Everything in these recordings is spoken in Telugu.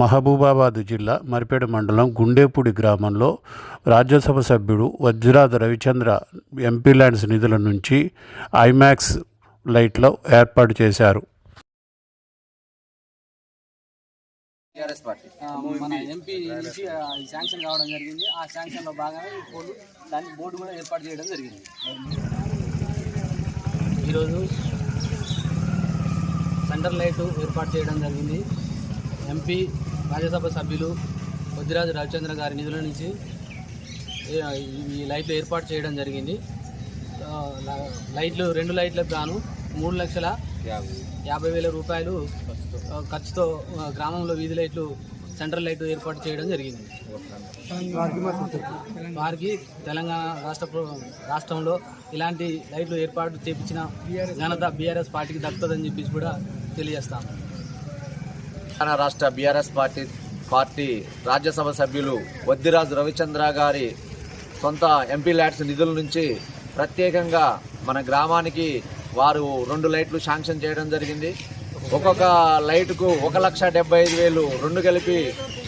మహబూబాబాద్ జిల్లా మరిపేట మండలం గుండేపూడి గ్రామంలో రాజ్యసభ సభ్యుడు వజ్రాద రవిచంద్ర ఎంపీ ల్యాండ్స్ నిధుల నుంచి ఐమాక్స్ లైట్లో ఏర్పాటు చేశారు. మన ఎంపీ నుంచి శాంక్షన్ కావడం జరిగింది. ఆ శాంక్షన్లో భాగంగా ఈ పోలు దానికి బోర్డు కూడా ఏర్పాటు చేయడం జరిగింది. ఈరోజు సెంటర్ లైట్ ఏర్పాటు చేయడం జరిగింది. ఎంపీ రాజ్యసభ సభ్యులు కొద్దిరాజు రవిచంద్ర గారి నిధుల నుంచి ఈ లైట్లు ఏర్పాటు చేయడం జరిగింది. లైట్లు రెండు లైట్లకు గాను మూడు లక్షల యాభై వేల రూపాయలు ఖర్చుతో గ్రామంలో వీధి లైట్లు సెంట్రల్ లైట్ ఏర్పాటు చేయడం జరిగింది. వారికి తెలంగాణ రాష్ట్ర రాష్ట్రంలో ఇలాంటి లైట్లు ఏర్పాటు చేపించిన ఘనత బీఆర్ఎస్ పార్టీకి దక్కుతుందని చెప్పేసి కూడా తెలియజేస్తాము. తెలంగాణ రాష్ట్ర బీఆర్ఎస్ పార్టీ పార్టీ రాజ్యసభ సభ్యులు వద్దిరాజు రవిచంద్ర గారి సొంత ఎంపీ ల్యాడ్స్ నిధుల నుంచి ప్రత్యేకంగా మన గ్రామానికి వారు రెండు లైట్లు శాంక్షన్ చేయడం జరిగింది. ఒక్కొక్క లైటుకు ఒక లక్ష డెబ్బై ఐదు వేలు రెండు కలిపి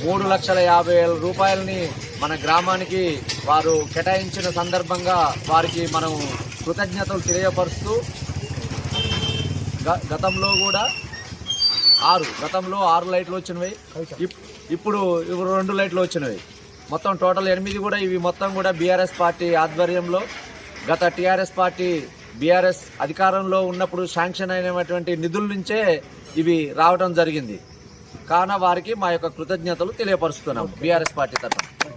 మూడు లక్షల యాభై వేల రూపాయలని మన గ్రామానికి వారు కేటాయించిన సందర్భంగా వారికి మనం కృతజ్ఞతలు తెలియపరుస్తూ గ- గతంలో కూడా ఆరు. గతంలో ఆరు లైట్లు వచ్చినవి. ఇప్- ఇప్పుడు ఇప్పుడు రెండు లైట్లు వచ్చినవి. మొత్తం టోటల్ ఎనిమిది కూడా ఇవి మొత్తం కూడా బీఆర్ఎస్ పార్టీ ఆధ్వర్యంలో. గత టీఆర్ఎస్ పార్టీ బీఆర్ఎస్ అధికారంలో ఉన్నప్పుడు శాంక్షన్ అయినటువంటి నిధుల నుంచే ఇవి రావడం జరిగింది. కావున వారికి మా యొక్క కృతజ్ఞతలు తెలియపరుస్తున్నాం బీఆర్ఎస్ పార్టీ తరఫున.